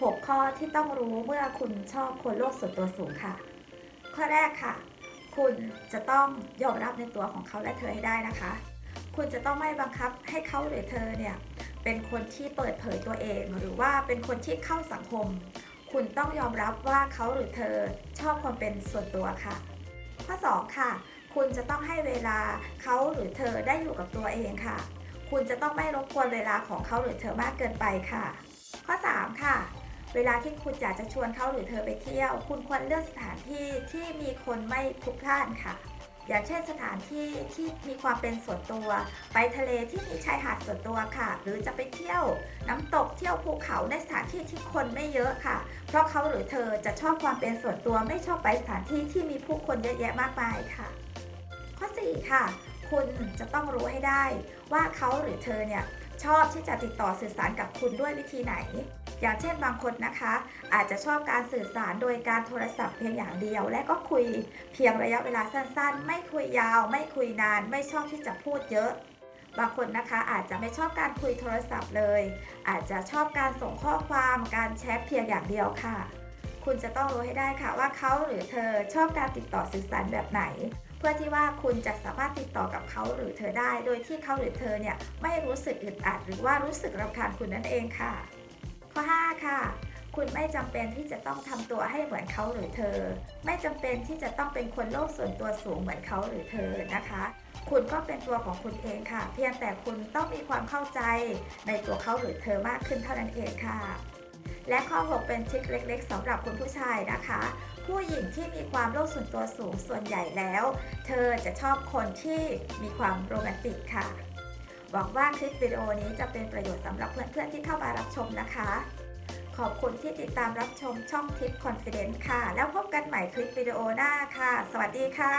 6 ข้อที่ต้องรู้เมื่อคุณชอบคนโลกส่วนตัวสูงค่ะ ข้อแรกค่ะ คุณจะต้องยอมรับในตัวของเขาและเธอให้ได้นะคะ คุณจะต้องไม่บังคับให้เขาหรือเธอเนี่ยเป็นคนที่เปิดเผยตัวเอง หรือว่าเป็นคนที่เข้าสังคม คุณต้องยอมรับว่าเขาหรือเธอชอบความเป็นส่วนตัวค่ะ ข้อ 2 ค่ะ คุณจะต้องให้เวลาเขาหรือเธอได้อยู่กับตัวเองค่ะ คุณจะต้องไม่รบกวนเวลาของเขาหรือเธอมากเกินไปค่ะ ข้อ 3 ค่ะ เวลาที่คุณอยากจะชวนเขาหรือเธอไปเที่ยว คุณควรเลือกสถานที่ที่มีคนไม่พลุกพล่านค่ะ อย่างเช่นสถานที่ที่มีความเป็นส่วนตัว ไปทะเลที่มีชายหาดส่วนตัวค่ะ หรือจะไปเที่ยว น้ำตกเที่ยวภูเขาในสถานที่ที่คนไม่เยอะค่ะ เพราะเขาหรือเธอจะชอบความเป็นส่วนตัวไม่ชอบไปสถานที่ที่มีผู้คนเยอะแยะมากมายค่ะ ข้อ 4 ค่ะ คุณจะต้องรู้ให้ได้ ว่าเขาหรือเธอเนี่ยชอบที่จะติดต่อสื่อสารกับคุณด้วยวิธีไหน อย่างเช่นบางคนนะคะ อาจจะชอบการสื่อสารโดยการโทรศัพท์เพียงอย่างเดียว และก็คุยเพียงระยะเวลาสั้นๆ ไม่คุยยาว ไม่คุยนาน ไม่ชอบที่จะพูดเยอะบางคนนะคะอาจจะไม่ชอบการคุยโทรศัพท์เลย อาจจะชอบการส่งข้อความการแชทเพียงอย่างเดียวค่ะ คุณจะต้องรู้ให้ได้ค่ะว่าเขาหรือเธอชอบการติดต่อสื่อสารแบบไหน เพื่อที่ว่าคุณจะสามารถติดต่อกับเขาหรือเธอได้ โดยที่เขาหรือเธอเนี่ยไม่รู้สึกอึดอัดหรือว่ารู้สึกรำคาญคุณนั่นเองค่ะ ค่ะ คุณไม่จำเป็นที่จะต้องทำตัวให้เหมือนเขาหรือเธอ ไม่จำเป็นที่จะต้องเป็นคนโลกส่วนตัวสูงเหมือนเขาหรือเธอนะคะ คุณก็เป็นตัวของคุณเองค่ะ เพียงแต่คุณต้องมีความเข้าใจในตัวเขาหรือเธอมากขึ้นเท่านั้นเองค่ะและข้อ 6 เป็นทริคเล็ก ๆสำหรับคุณผู้ชายนะคะ ผู้หญิงที่มีความโลกส่วนตัวสูงส่วนใหญ่แล้ว เธอจะชอบคนที่มีความโรแมนติกค่ะหวังว่าคลิปวิดีโอนี้จะเป็นประโยชน์สำหรับเพื่อนๆที่เข้ามารับชมนะคะ ขอบคุณที่ติดตามรับชมช่องทิปคอนฟิเดนซ์ค่ะ แล้วพบกันใหม่คลิปวิดีโอหน้าค่ะ สวัสดีค่ะ